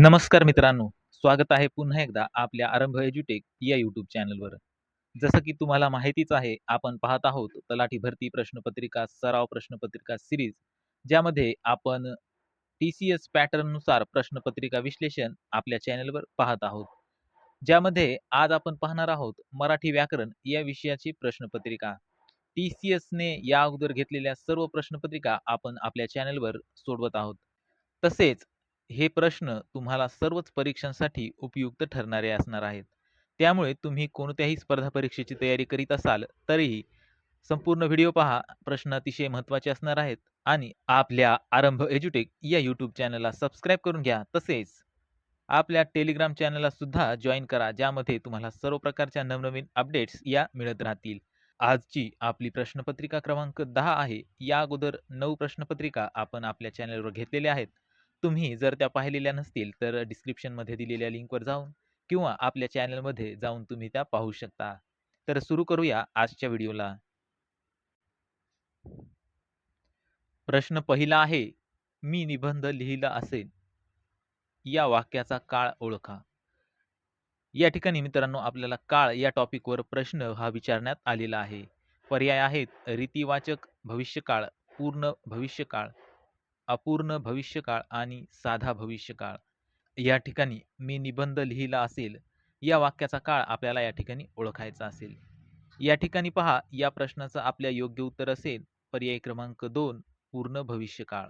नमस्कार मित्रांनो, स्वागत आहे पुन्हा एकदा आपल्या आरंभ एज्युटेक या यूट्यूब चॅनलवर. जसं की तुम्हाला माहितीच आहे, आपण पाहत आहोत तलाठी भरती प्रश्नपत्रिका सराव प्रश्नपत्रिका सिरीज ज्यामध्ये आपण टी-सी-एस पॅटर्ननुसार प्रश्नपत्रिका विश्लेषण आपल्या चॅनलवर पाहत आहोत. ज्यामध्ये आज आपण पाहणार आहोत मराठी व्याकरण या विषयाची प्रश्नपत्रिका. टी-सी-एसने या अगोदर घेतलेल्या सर्व प्रश्नपत्रिका आपण आपल्या चॅनलवर सोडवत आहोत. तसेच हे प्रश्न तुम्हाला सर्वच परीक्षांसाठी उपयुक्त ठरणारे असणार आहेत. त्यामुळे तुम्ही कोणत्याही स्पर्धा परीक्षेची तयारी करीत असाल, तरीही संपूर्ण व्हिडिओ पहा. प्रश्न अतिशय महत्त्वाचे असणार आहेत आणि आपल्या आरंभ एज्युटेक या यूट्यूब चॅनलला सबस्क्राईब करून घ्या. तसेच आपल्या टेलिग्राम चॅनलला सुद्धा जॉईन करा, ज्यामध्ये तुम्हाला सर्व प्रकारच्या नवनवीन अपडेट्स या मिळत राहतील. आजची आपली प्रश्नपत्रिका क्रमांक दहा आहे. या अगोदर नऊ प्रश्नपत्रिका आपण आपल्या चॅनलवर घेतलेल्या आहेत. तुम्ही जर त्या पाहिलेल्या नसतील, तर डिस्क्रिप्शनमध्ये दिलेल्या लिंकवर जाऊन किंवा आपल्या चॅनलमध्ये जाऊन तुम्ही त्या पाहू शकता. तर सुरू करूया आजच्या व्हिडिओला. प्रश्न पहिला आहे, मी निबंध लिहिला असेल. या वाक्याचा काळ ओळखा. या ठिकाणी मित्रांनो आपल्याला काळ या टॉपिकवर प्रश्न हा विचारण्यात आलेला आहे. पर्याय आहेत रीतिवाचक भविष्यकाळ, पूर्ण भविष्यकाळ, अपूर्ण भविष्यकाळ आणि साधा भविष्यकाळ. या ठिकाणी मी निबंध लिहिला असेल, या वाक्याचा काळ आपल्याला या ठिकाणी ओळखायचा असेल. या ठिकाणी पहा, या प्रश्नाचं आपल्या योग्य उत्तर असेल पर्याय क्रमांक दोन पूर्ण भविष्यकाळ.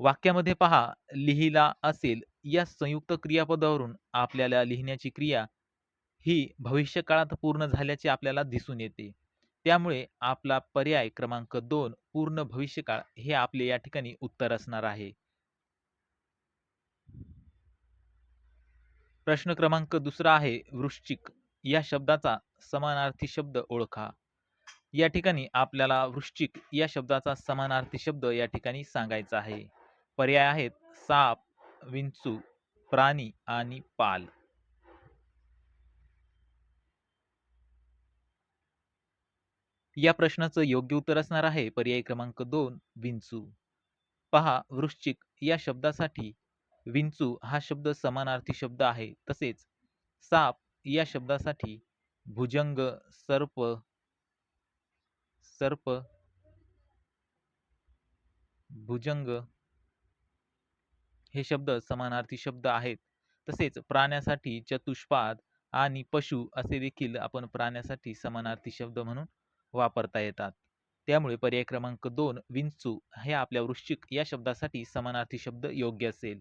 वाक्यामध्ये पहा, लिहिला असेल या संयुक्त क्रियापदावरून आपल्याला लिहिण्याची क्रिया ही भविष्यकाळात पूर्ण झाल्याचे आपल्याला दिसून येते. त्यामुळे आपला पर्याय क्रमांक दोन पूर्ण भविष्यकाळ हे आपले या ठिकाणी उत्तर असणार आहे. प्रश्न क्रमांक दुसरा आहे वृश्चिक या शब्दाचा समानार्थी शब्द ओळखा. या ठिकाणी आपल्याला वृश्चिक या शब्दाचा समानार्थी शब्द या ठिकाणी सांगायचा आहे. पर्याय आहेत साप, विंचू, प्राणी आणि पाल. या प्रश्नाचं योग्य उत्तर असणार आहे पर्याय क्रमांक दोन विंचू. पहा, वृश्चिक या शब्दासाठी विंचू हा शब्द समानार्थी शब्द आहे. तसेच साप या शब्दासाठी भुजंग, सर्प, सर्प, भुजंग हे शब्द समानार्थी शब्द आहेत. तसेच प्राण्यासाठी चतुष्पाद आणि पशु असे देखील आपण प्राण्यासाठी समानार्थी शब्द म्हणून वापरता येतात. त्यामुळे पर्याय क्रमांक दोन विंचू हे आपल्या वृश्चिक या शब्दासाठी समानार्थी शब्द योग्य असेल.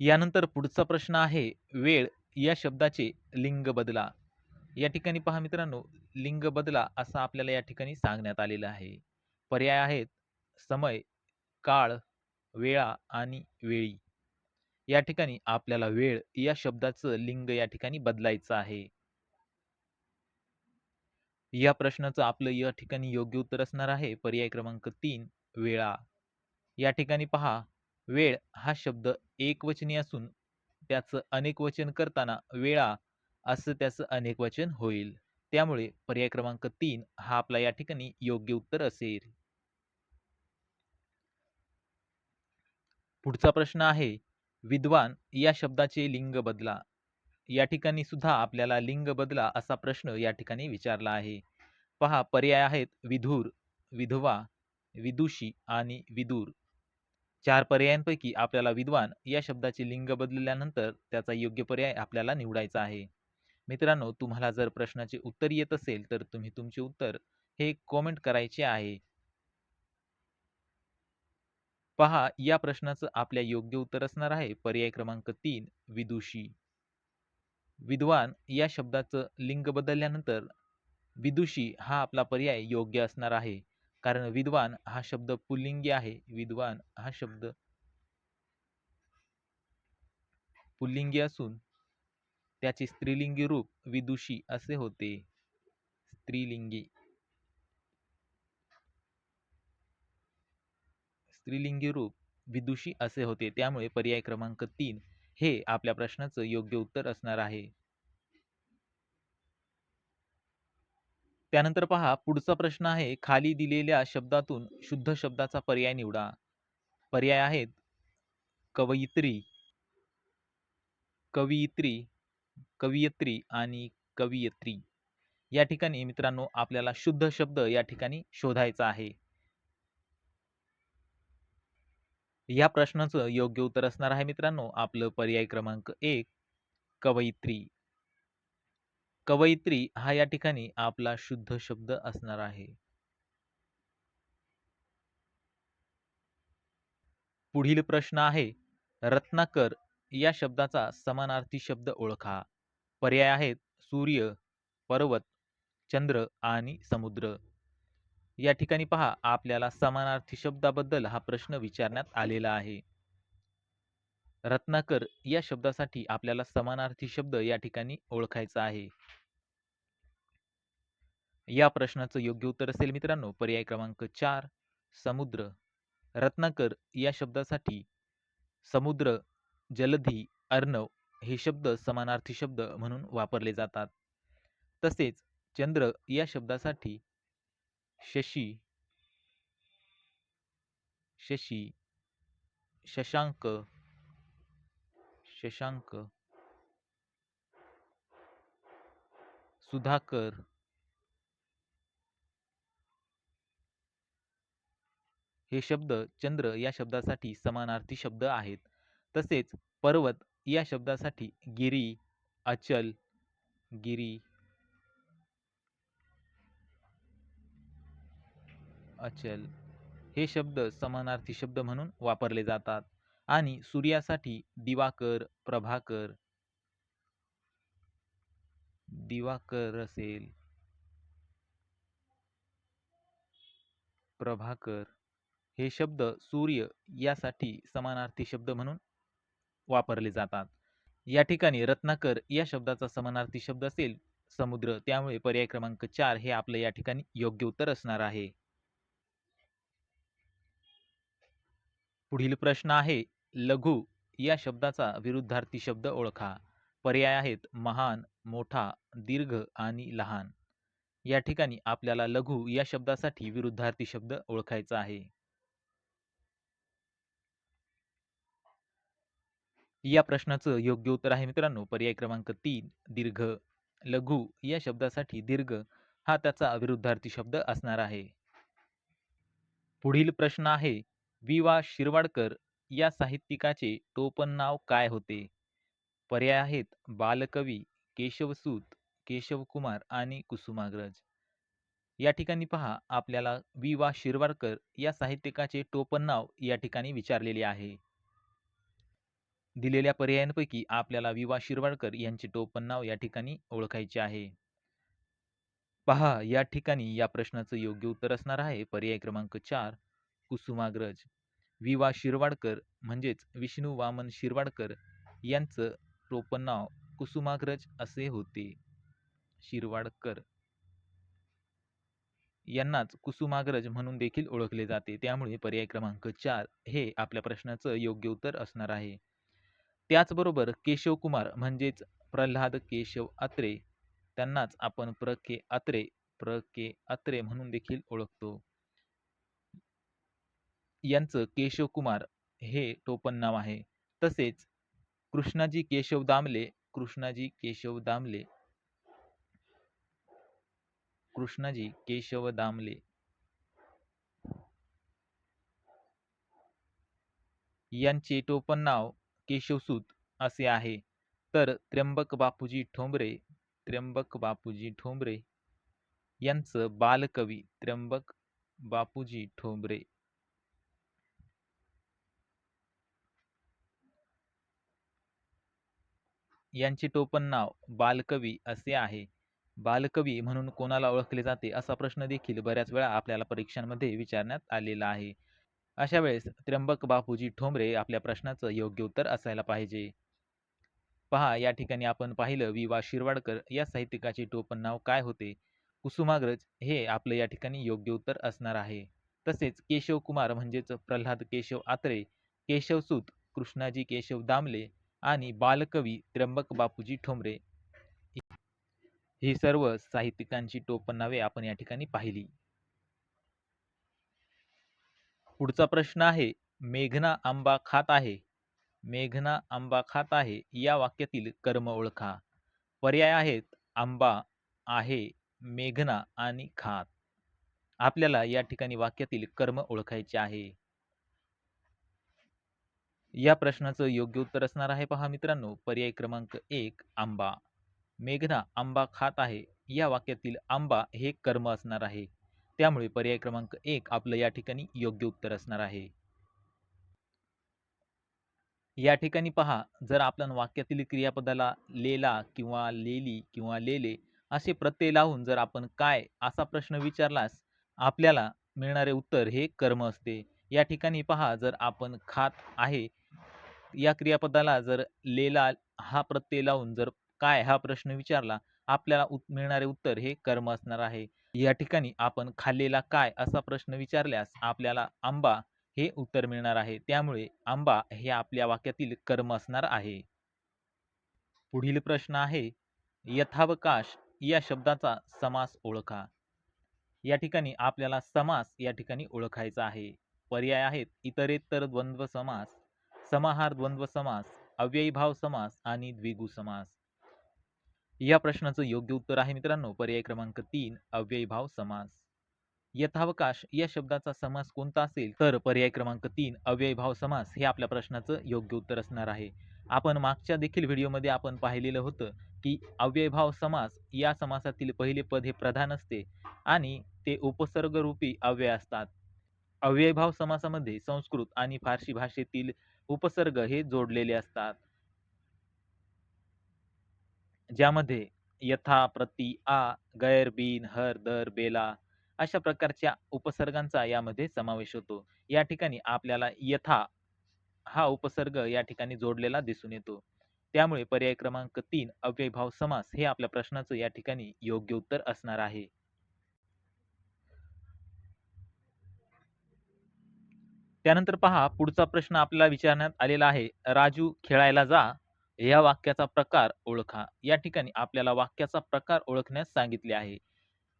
यानंतर पुढचा प्रश्न आहे वेळ या शब्दाचे लिंग बदला. या ठिकाणी पहा मित्रांनो, लिंग बदला असं आपल्याला या ठिकाणी सांगण्यात आलेलं आहे. पर्याय आहेत समय, काळ, वेळा आणि वेळी. या ठिकाणी आपल्याला वेळ या शब्दाचं लिंग या ठिकाणी बदलायचं आहे. या प्रश्नाचं आपलं या ठिकाणी योग्य उत्तर असणार आहे पर्याय क्रमांक तीन वेळा. या ठिकाणी पहा, वेळ हा शब्द एकवचनी असून त्याचं अनेकवचन करताना वेळा असं त्याचं अनेकवचन होईल. त्यामुळे पर्याय क्रमांक तीन हा आपला या ठिकाणी योग्य उत्तर असेल. पुढचा प्रश्न आहे विद्वान या शब्दाचे लिंग बदला. या ठिकाणी सुद्धा आपल्याला लिंग बदला असा प्रश्न या ठिकाणी विचारला आहे. पहा, पर्याय आहेत विधुर, विधवा, विदुषी आणि विदूर. चार पर्यायांपैकी आपल्याला विद्वान या शब्दाचे लिंग बदलल्यानंतर त्याचा योग्य पर्याय आपल्याला निवडायचा आहे. मित्रांनो, तुम्हाला जर प्रश्नाचे उत्तर येत असेल, तर तुम्ही तुमचे उत्तर हे कॉमेंट करायचे आहे. पहा, या प्रश्नाचं आपल्या योग्य उत्तर असणार आहे पर्याय क्रमांक तीन विदुषी. विद्वान या शब्दाचं लिंग बदलल्यानंतर विदुषी हा आपला पर्याय योग्य असणार आहे. कारण विद्वान हा शब्द पुल्लिंगी आहे. विद्वान हा शब्द पुल्लिंगी असून त्याचे स्त्रीलिंगी रूप विदुषी असे होते. स्त्रीलिंगी स्त्रीलिंगी रूप विदुषी असे होते. त्यामुळे पर्याय क्रमांक तीन हे आपल्या प्रश्नाचं योग्य उत्तर असणार आहे. त्यानंतर पहा पुढचा प्रश्न आहे खाली दिलेल्या शब्दातून शुद्ध शब्दाचा पर्याय निवडा. पर्याय आहेत कवयित्री कवयित्री कवयित्री आणि कवयित्री. या ठिकाणी मित्रांनो आपल्याला शुद्ध शब्द या ठिकाणी शोधायचा आहे. या प्रश्नाचं योग्य उत्तर असणार आहे मित्रांनो. आपलं पर्याय क्रमांक एक कवयित्री. कवयित्री हा या ठिकाणी आपला शुद्ध शब्द असणार आहे. पुढील प्रश्न आहे रत्नाकर या शब्दाचा समानार्थी शब्द ओळखा. पर्याय आहेत सूर्य पर्वत चंद्र आणि समुद्र. या ठिकाणी पहा आपल्याला समानार्थी शब्दाबद्दल हा प्रश्न विचारण्यात आलेला आहे. रत्नाकर या शब्दासाठी आपल्याला समानार्थी शब्द या ठिकाणी ओळखायचा आहे. या प्रश्नाचं योग्य उत्तर असेल मित्रांनो पर्याय क्रमांक चार समुद्र. रत्नाकर या शब्दासाठी समुद्र जलधी अर्णव हे शब्द समानार्थी शब्द म्हणून वापरले जातात. तसेच चंद्र या शब्दासाठी शशी. शशी. शशांक. शशांक. सुधाकर. हे शब्द चंद्र या शब्दासाठी समानार्थी शब्द आहेत. तसेच पर्वत या शब्दासाठी गिरी अचल गिरी. अचल. हे शब्द समानार्थी शब्द म्हणून वापरले जातात. आणि सूर्यासाठी दिवाकर प्रभाकर. दिवाकर असेल. प्रभाकर. हे शब्द सूर्य यासाठी समानार्थी शब्द म्हणून वापरले जातात. या ठिकाणी रत्नाकर या शब्दाचा समानार्थी शब्द असेल. समुद्र त्यामुळे पर्याय क्रमांक चार हे आपलं या ठिकाणी योग्य उत्तर असणार आहे. पुढील प्रश्न आहे लघु या शब्दाचा विरुद्धार्थी शब्द ओळखा. पर्याय आहेत महान मोठा दीर्घ आणि लहान. या ठिकाणी आपल्याला लघु या शब्दासाठी विरुद्धार्थी शब्द ओळखायचा आहे. या प्रश्नाचं योग्य उत्तर आहे मित्रांनो पर्याय क्रमांक तीन दीर्घ. लघु या शब्दासाठी दीर्घ हा त्याचा विरुद्धार्थी शब्द असणार आहे. पुढील प्रश्न आहे वि वा शिरवाडकर या साहित्यिकाचे टोपण नाव काय होते? पर्याय आहेत बालकवी केशवसूत केशवकुमार आणि कुसुमाग्रज. या ठिकाणी पहा आपल्याला वि वा शिरवाडकर या साहित्यिकाचे टोपण नाव या ठिकाणी विचारलेले आहे. दिलेल्या पर्यायांपैकी आपल्याला वि वा शिरवाडकर यांचे टोपण नाव या ठिकाणी ओळखायचे आहे. पहा या ठिकाणी या प्रश्नाचं योग्य उत्तर असणार आहे. पर्याय क्रमांक चार कुसुमाग्रज वि वा शिरवाडकर म्हणजेच विष्णू वामन शिरवाडकर यांचं टोपनाव कुसुमाग्रज असे होते. शिरवाडकर. यांनाच कुसुमाग्रज म्हणून देखील ओळखले जाते. त्यामुळे पर्याय क्रमांक चार हे आपल्या प्रश्नाचं योग्य उत्तर असणार आहे. त्याचबरोबर केशव कुमार म्हणजेच प्रल्हाद केशव अत्रे त्यांनाच आपण प्र के अत्रे प्र के अत्रे म्हणून देखील ओळखतो. यांचं केशव कुमार हे टोपण नाव आहे. तसेच कृष्णाजी केशव दामले कृष्णाजी केशव दामले कृष्णाजी केशव दामले यांचे टोपण नाव केशवसूत असे आहे. तर त्र्यंबक बापूजी ठोंबरे त्र्यंबक बापूजी ठोंबरे यांचं बालकवी त्र्यंबक बापूजी ठोंबरे यांचे टोपण नाव बालकवी असे आहे. बालकवी म्हणून कोणाला ओळखले जाते असा प्रश्न देखील बऱ्याच वेळा आपल्याला परीक्षांमध्ये विचारण्यात आलेला आहे. अशा वेळेस त्र्यंबक बापूजी ठोंबरे आपल्या प्रश्नाचं योग्य उत्तर असायला पाहिजे. पहा या ठिकाणी आपण पाहिलं वि वा शिरवाडकर या साहित्यिकाचे टोपण नाव काय होते? कुसुमाग्रज हे आपलं या ठिकाणी योग्य उत्तर असणार आहे. तसेच केशव कुमार म्हणजेच प्रल्हाद केशव आत्रे केशवसूत कृष्णाजी केशव दामले आणि बालकवी त्र्यंबक बापूजी ठोंबरे ही सर्व साहित्यिकांची टोपण नावे आपण या ठिकाणी पाहिली. पुढचा प्रश्न आहे मेघना आंबा खात आहे. मेघना आंबा खात आहे या वाक्यातील कर्म ओळखा. पर्याय आहेत आंबा आहे मेघना आणि खात. आपल्याला या ठिकाणी वाक्यातील कर्म ओळखायचे आहे. या प्रश्नाचं योग्य उत्तर असणार आहे पहा मित्रांनो. पर्याय क्रमांक एक आंबा. मेघना आंबा खात आहे. या वाक्यातील आंबा हे कर्म असणार आहे. त्यामुळे पर्याय क्रमांक एक आपलं या ठिकाणी योग्य उत्तर असणार आहे. या ठिकाणी पहा जर आपण वाक्यातील क्रियापदाला लेला किंवा लेली किंवा लेले असे प्रत्यय लावून जर आपण काय असा प्रश्न विचारलास आपल्याला मिळणारे उत्तर हे कर्म असते. या ठिकाणी पहा जर आपण खात आहे या क्रियापदाला जर लेला हा प्रत्यय लावून जर काय हा प्रश्न विचारला आपल्याला उत- मिळणारे उत्तर हे कर्म असणार आहे. या ठिकाणी आपण खाल्लेला काय असा प्रश्न विचारल्यास आपल्याला आंबा हे उत्तर मिळणार आहे. त्यामुळे आंबा हे आपल्या वाक्यातील कर्म असणार आहे. पुढील प्रश्न आहे यथावकाश या शब्दाचा समास ओळखा. या ठिकाणी आपल्याला समास या ठिकाणी ओळखायचा आहे. पर्याय आहेत इतरेतर द्वंद्व समास समाहार द्वंद्व समास अव्ययीभाव समास आणि द्विगु समास. या प्रश्नाचं योग्य उत्तर आहे मित्रांनो. पर्याय क्रमांक तीन अव्ययीभाव समास. यथावकाश या शब्दाचा समास कोणता असेल तर पर्याय क्रमांक तीन अव्ययीभाव समास हे आपल्या प्रश्नाचं योग्य उत्तर असणार आहे. आपण मागच्या देखील व्हिडिओमध्ये आपण पाहिलेलं होतं की अव्ययभाव समास या समासातील पहिले पद हे प्रधान असते आणि ते उपसर्गरूपी अव्यय असतात. अव्ययभाव समासामध्ये संस्कृत आणि फारसी भाषेतील उपसर्ग हे जोडलेले असतात. ज्यामध्ये यथा प्रति आ गैर बिन हर दर बेला अशा प्रकारच्या उपसर्गांचा यामध्ये समावेश होतो. या ठिकाणी आपल्याला यथा हा उपसर्ग या ठिकाणी जोडलेला दिसून येतो. त्यामुळे पर्याय क्रमांक तीन अव्ययभाव समास हे आपल्या प्रश्नाचं या ठिकाणी योग्य उत्तर असणार आहे. त्यानंतर पहा पुढचा प्रश्न आपल्याला विचारण्यात आलेला आहे राजू खेळायला जा या वाक्याचा प्रकार ओळखा. या ठिकाणी आपल्याला वाक्याचा प्रकार ओळखण्यास सांगितले आहे.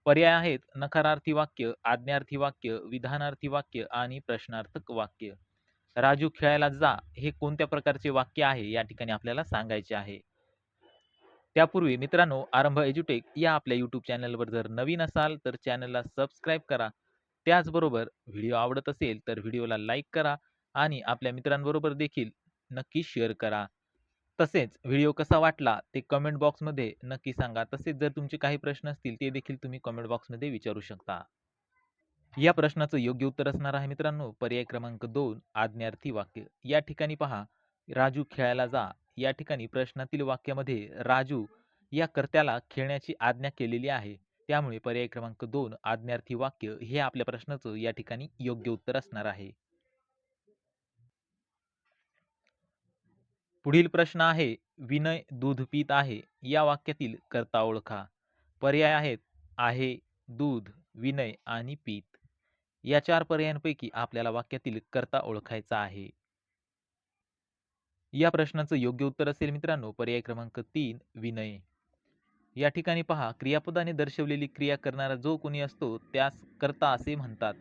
पर्याय आहेत नकारार्थी वाक्य आज्ञार्थी वाक्य विधानार्थी वाक्य आणि प्रश्नार्थक वाक्य. राजू खेळायला जा हे कोणत्या प्रकारचे वाक्य आहे या ठिकाणी आपल्याला सांगायचे आहे. त्यापूर्वी मित्रांनो आरंभ एज्युटेक या आपल्या यूट्यूब चॅनलवर जर नवीन असाल तर चॅनलला सबस्क्राईब करा. त्याचबरोबर व्हिडिओ आवडत असेल तर व्हिडिओला लाईक करा आणि आपल्या मित्रांबरोबर देखील नक्की शेअर करा. तसेच व्हिडिओ कसा वाटला ते कमेंट बॉक्समध्ये नक्की सांगा. तसेच जर तुमचे काही प्रश्न असतील ते देखील तुम्ही कमेंट बॉक्समध्ये विचारू शकता. या प्रश्नाचं योग्य उत्तर असणार आहे मित्रांनो. पर्याय क्रमांक दोन आज्ञार्थी वाक्य. या ठिकाणी पहा राजू खेळायला जा. या ठिकाणी प्रश्नातील वाक्यामध्ये राजू या कर्त्याला खेळण्याची आज्ञा केलेली आहे. त्यामुळे पर्याय क्रमांक दोन आज्ञार्थी वाक्य हे आपल्या प्रश्नाचं या ठिकाणी योग्य उत्तर असणार आहे. पुढील प्रश्न आहे विनय दूध पीत आहे या वाक्यातील कर्ता ओळखा. पर्याय आहेत आहे दूध विनय आणि पीत. या चार पर्यायांपैकी आपल्याला वाक्यातील कर्ता ओळखायचा आहे. या प्रश्नाचं योग्य उत्तर असेल मित्रांनो पर्याय क्रमांक तीन विनय. या ठिकाणी पहा क्रियापदाने दर्शवलेली क्रिया करणारा जो कोणी असतो त्यास कर्ता असे म्हणतात.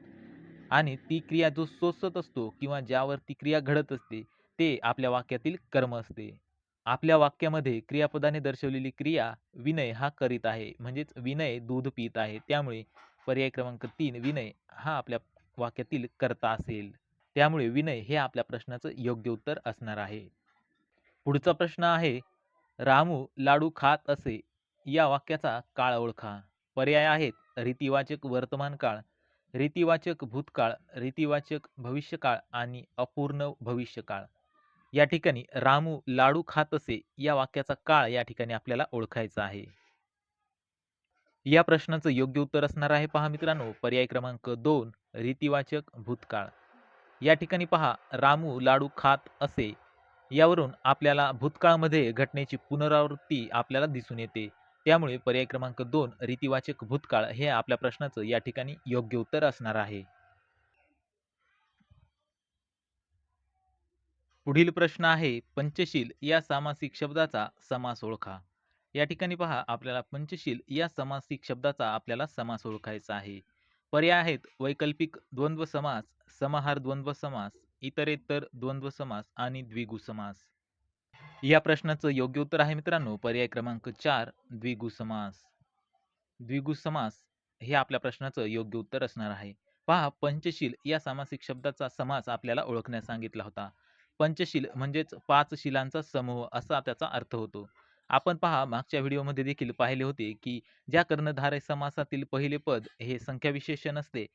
आणि ती क्रिया जो सोसत असतो किंवा ज्यावर ती क्रिया घडत असते ते आपल्या वाक्यातील कर्म असते. आपल्या वाक्यामध्ये क्रियापदाने दर्शवलेली क्रिया विनय हा करीत आहे. म्हणजेच विनय दूध पित आहे. त्यामुळे पर्याय क्रमांक तीन विनय हा आपल्या वाक्यातील कर्ता असेल. त्यामुळे विनय हे आपल्या प्रश्नाचं योग्य उत्तर असणार आहे. पुढचा प्रश्न आहे रामू लाडू खात असे. या वाक्याचा काळ ओळखा पर्याय आहेत रीतिवाचक वर्तमान काळ रीतिवाचक भूतकाळ रीतिवाचक भविष्यकाळ आणि अपूर्ण भविष्यकाळ. या ठिकाणी रामू लाडू खात असे या वाक्याचा काळ या ठिकाणी आपल्याला ओळखायचा आहे. या प्रश्नाचं योग्य उत्तर असणार आहे पहा मित्रांनो. पर्याय क्रमांक दोन रीतिवाचक भूतकाळ. या ठिकाणी पहा रामू लाडू खात असे. यावरून आपल्याला भूतकाळामध्ये घटनेची पुनरावृत्ती आपल्याला दिसून येते. त्यामुळे पर्याय क्रमांक दोन रीतिवाचक भूतकाळ हे आपल्या प्रश्नाचं या ठिकाणी योग्य उत्तर असणार आहे. पुढील प्रश्न आहे पंचशील या सामासिक शब्दाचा समास ओळखा. या ठिकाणी पहा आपल्याला पंचशील या समासिक शब्दाचा आपल्याला समास ओळखायचा आहे. पर्याय आहेत वैकल्पिक द्वंद्व समास समाहार द्वंद्व समास इतरेतर द्वंद्व समास आणि द्विगु समास. या प्रश्नाचं योग्य उत्तर आहे मित्रांनो. पर्याय क्रमांक चार द्विगु समास. द्विगु समास हे आपल्या प्रश्नाचं योग्य उत्तर असणार आहे. पहा पंचशील या सामासिक शब्दाचा समास आपल्याला ओळखण्यास सांगितला होता. पंचशील म्हणजेच पाच शिलांचा समूह असा त्याचा अर्थ होतो. आपण पहा मागच्या व्हिडिओमध्ये देखील पाहिले होते की ज्या कर्णधारय समासातील पहिले पद हे संख्या विशेषण असते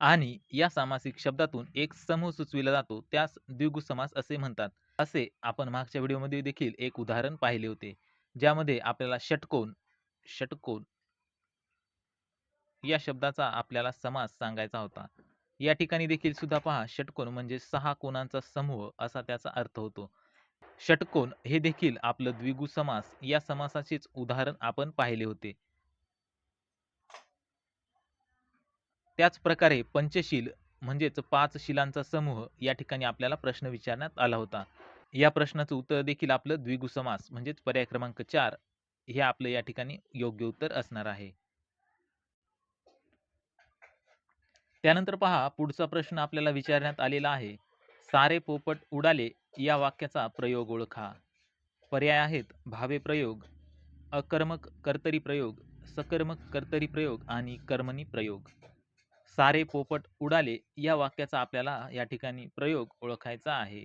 आणि या सामासिक शब्दातून एक समूह सुचविला जातो त्यास द्विगु समास असे म्हणतात. असे आपण मागच्या व्हिडिओमध्ये देखील एक उदाहरण पाहिले होते ज्यामध्ये आपल्याला षटकोन षटकोन या शब्दाचा आपल्याला समास सांगायचा होता. या ठिकाणी देखील सुद्धा पहा षटकोन म्हणजे सहा कोणांचा समूह असा त्याचा अर्थ होतो. षटकोन हे देखील आपलं द्विगु समास या समासाचेच उदाहरण आपण पाहिले होते. त्याच प्रकारे पंचशील म्हणजेच पाच शिलांचा समूह या ठिकाणी आपल्याला प्रश्न विचारण्यात आला होता. या प्रश्नाचं उत्तर देखील आपलं द्विगु समास म्हणजेच पर्याय क्रमांक चार हे आपलं या ठिकाणी योग्य उत्तर असणार आहे. त्यानंतर पहा पुढचा प्रश्न आपल्याला विचारण्यात आलेला आहे. सारे पोपट उडाले या वाक्याचा प्रयोग ओळखा. पर्याय आहेत भावे प्रयोग अकर्मक कर्तरी प्रयोग सकर्मक कर्तरी प्रयोग आणि कर्मणी प्रयोग. सारे पोपट उडाले या वाक्याचा आपल्याला या ठिकाणी प्रयोग ओळखायचा आहे.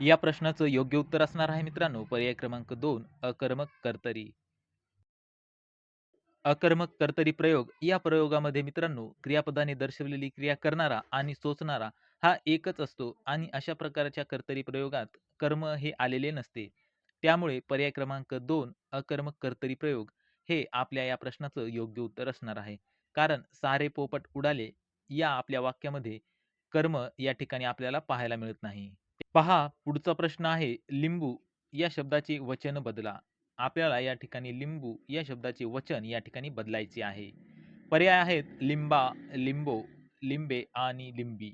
या प्रश्नाचं योग्य उत्तर असणार आहे मित्रांनो. पर्याय क्रमांक दोन अकर्मक कर्तरी. अकर्मक कर्तरी प्रयोग. या प्रयोगामध्ये मित्रांनो क्रियापदाने दर्शवलेली क्रिया करणारा आणि सोचणारा हा एकच असतो आणि अशा प्रकारच्या कर्तरी प्रयोगात कर्म हे आलेले नसते. त्यामुळे पर्याय क्रमांक दोन अकर्मक कर्तरी प्रयोग हे आपल्या या प्रश्नाचं योग्य उत्तर असणार आहे. कारण सारे पोपट उडाले या आपल्या वाक्यामध्ये कर्म या ठिकाणी आपल्याला पाहायला मिळत नाही. पहा पुढचा प्रश्न आहे लिंबू या शब्दाचे वचन बदला. आपल्याला या ठिकाणी लिंबू या शब्दाचे वचन या ठिकाणी बदलायचे आहे. पर्याय आहेत लिंबा लिंबो लिंबे आणि लिंबी.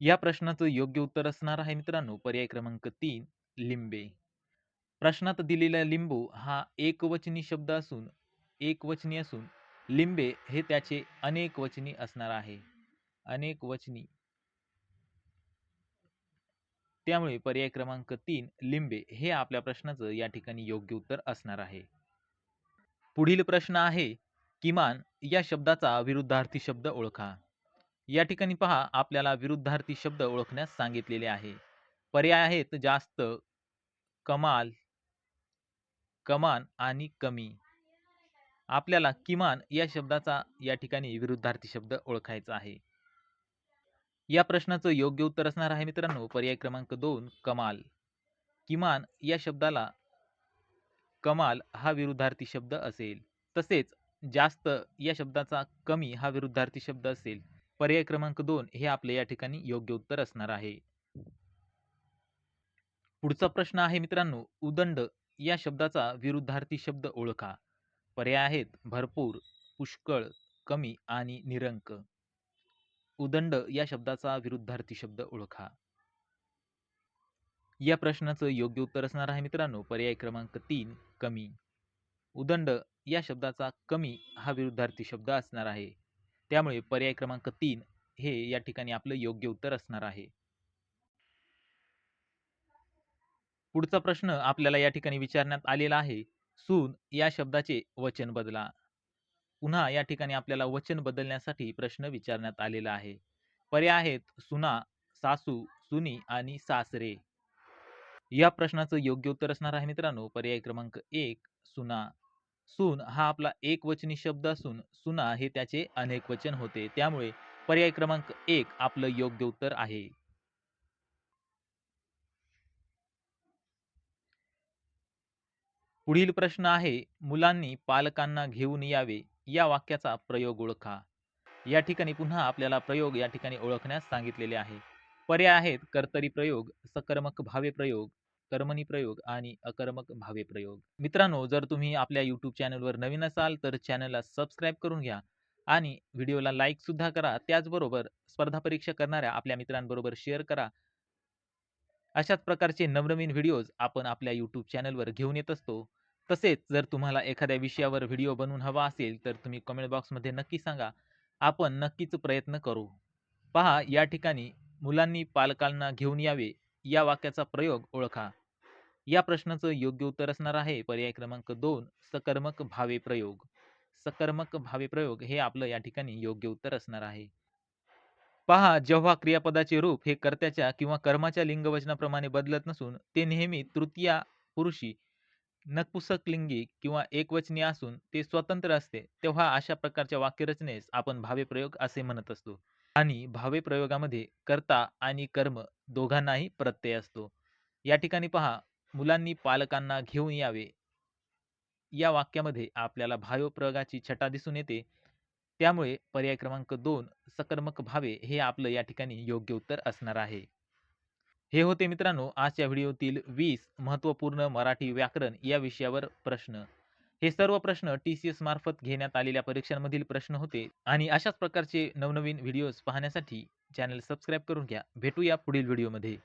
या प्रश्नाचं योग्य उत्तर असणार आहे मित्रांनो. पर्याय क्रमांक तीन लिंबे. प्रश्नात दिलेला लिंबू हा एकवचनी शब्द असून एकवचनी असून लिंबे हे त्याचे अनेक वचनी असणार आहे. अनेक वचनी. त्यामुळे पर्याय क्रमांक तीन लिंबे हे आपल्या प्रश्नाचं या ठिकाणी योग्य उत्तर असणार आहे. पुढील प्रश्न आहे किमान या शब्दाचा विरुद्धार्थी शब्द ओळखा. या ठिकाणी पहा आपल्याला विरुद्धार्थी शब्द ओळखण्यास सांगितलेले आहे. पर्याय आहेत जास्त कमाल कमान आणि कमी. आपल्याला किमान या शब्दाचा या ठिकाणी विरुद्धार्थी शब्द ओळखायचा आहे. या प्रश्नाचं योग्य उत्तर असणार आहे मित्रांनो. पर्याय क्रमांक दोन कमाल. किमान या शब्दाला कमाल हा विरुद्धार्थी शब्द असेल. तसेच जास्त या शब्दाचा कमी हा विरुद्धार्थी शब्द असेल. पर्याय क्रमांक दोन हे आपले या ठिकाणी योग्य उत्तर असणार आहे. पुढचा प्रश्न आहे मित्रांनो. उदंड या शब्दाचा विरुद्धार्थी शब्द ओळखा. पर्याय आहेत भरपूर पुष्कळ कमी आणि निरंक. उदंड या शब्दाचा विरुद्धार्थी शब्द ओळखा. या प्रश्नाचं योग्य उत्तर असणार आहे मित्रांनो. पर्याय क्रमांक तीन कमी. उदंड या शब्दाचा कमी हा विरुद्धार्थी शब्द असणार आहे. त्यामुळे पर्याय क्रमांक तीन हे या ठिकाणी आपलं योग्य उत्तर असणार आहे. पुढचा प्रश्न आपल्याला या ठिकाणी विचारण्यात आलेला आहे. सून या शब्दाचे वचन बदला. पुन्हा या ठिकाणी आपल्याला वचन बदलण्यासाठी प्रश्न विचारण्यात आलेला आहे. पर्याय आहेत सुना सासू सुनी आणि सासरे. या प्रश्नाचं योग्य उत्तर असणार आहे मित्रांनो. पर्याय क्रमांक एक सुना. सून हा आपला एक वचनी शब्द असून सुना हे त्याचे अनेक वचन होते. त्यामुळे पर्याय क्रमांक एक आपलं योग्य उत्तर आहे. पुढील प्रश्न आहे मुलांनी पालकांना घेऊन यावे या वाक्याचा प्रयोग ओळखा. या ठिकाणी पुन्हा आपल्याला प्रयोग या ठिकाणी ओळखण्यास सांगितलेले आहे. पर्याय आहेत कर्तरी प्रयोग सकर्मक भावे प्रयोग कर्मणी प्रयोग आणि अकर्मक भावे प्रयोग. मित्रांनो जर तुम्ही आपल्या यूट्यूब चॅनलवर नवीन असाल तर चॅनलला सबस्क्राईब करून घ्या आणि व्हिडिओला लाईक सुद्धा करा. त्याचबरोबर स्पर्धा परीक्षा करणाऱ्या आपल्या मित्रांबरोबर शेअर करा. अशाच प्रकारचे नवनवीन व्हिडिओज आपण आपल्या यूट्यूब चॅनलवर घेऊन येत असतो. तसेच जर तुम्हाला एखाद्या विषयावर व्हिडिओ बनवून हवा असेल, तर तुम्ही कमेंट बॉक्समध्ये नक्की सांगा. आपण नक्कीच प्रयत्न करू. पहा या ठिकाणी मुलांनी पालकांना घेऊन यावे या वाक्याचा प्रयोग ओळखा. या प्रश्नाचं योग्य उत्तर असणार आहे पर्याय क्रमांक दोन सकर्मक भावे प्रयोग. सकर्मक भावे प्रयोग हे आपलं या ठिकाणी योग्य उत्तर असणार आहे. पहा जेव्हा क्रियापदाचे रूप हे कर्त्याच्या किंवा कर्माच्या लिंगवचनाप्रमाणे बदलत नसून ते नेहमी तृतीया पुरुषी, नपुंसकलिंगी किंवा एकवचनी असून ते स्वतंत्र असते, तेव्हा अशा प्रकारच्या वाक्यरचनेस आपण भावे प्रयोग असे म्हणत असतो. आणि भावे प्रयोगामध्ये कर्ता आणि कर्म दोघांनाही प्रत्यय असतो. या ठिकाणी पहा मुलांनी पालकांना घेऊन यावे. या वाक्यामध्ये आपल्याला भावप्रयोगाची छटा दिसून येते. त्यामुळे पर्याय क्रमांक दोन सकर्मक भावे हे आपलं या ठिकाणी योग्य उत्तर असणार आहे. हे होते मित्रांनो आजच्या व्हिडिओतील वीस महत्त्वपूर्ण मराठी व्याकरण या विषयावर प्रश्न. हे सर्व प्रश्न टी-सी-एस मार्फत घेण्यात आलेल्या परीक्षांमधील प्रश्न होते आणि अशाच प्रकारचे नवनवीन व्हिडिओज पाहण्यासाठी चॅनल सबस्क्राईब करून घ्या. भेटूया पुढील व्हिडिओमध्ये.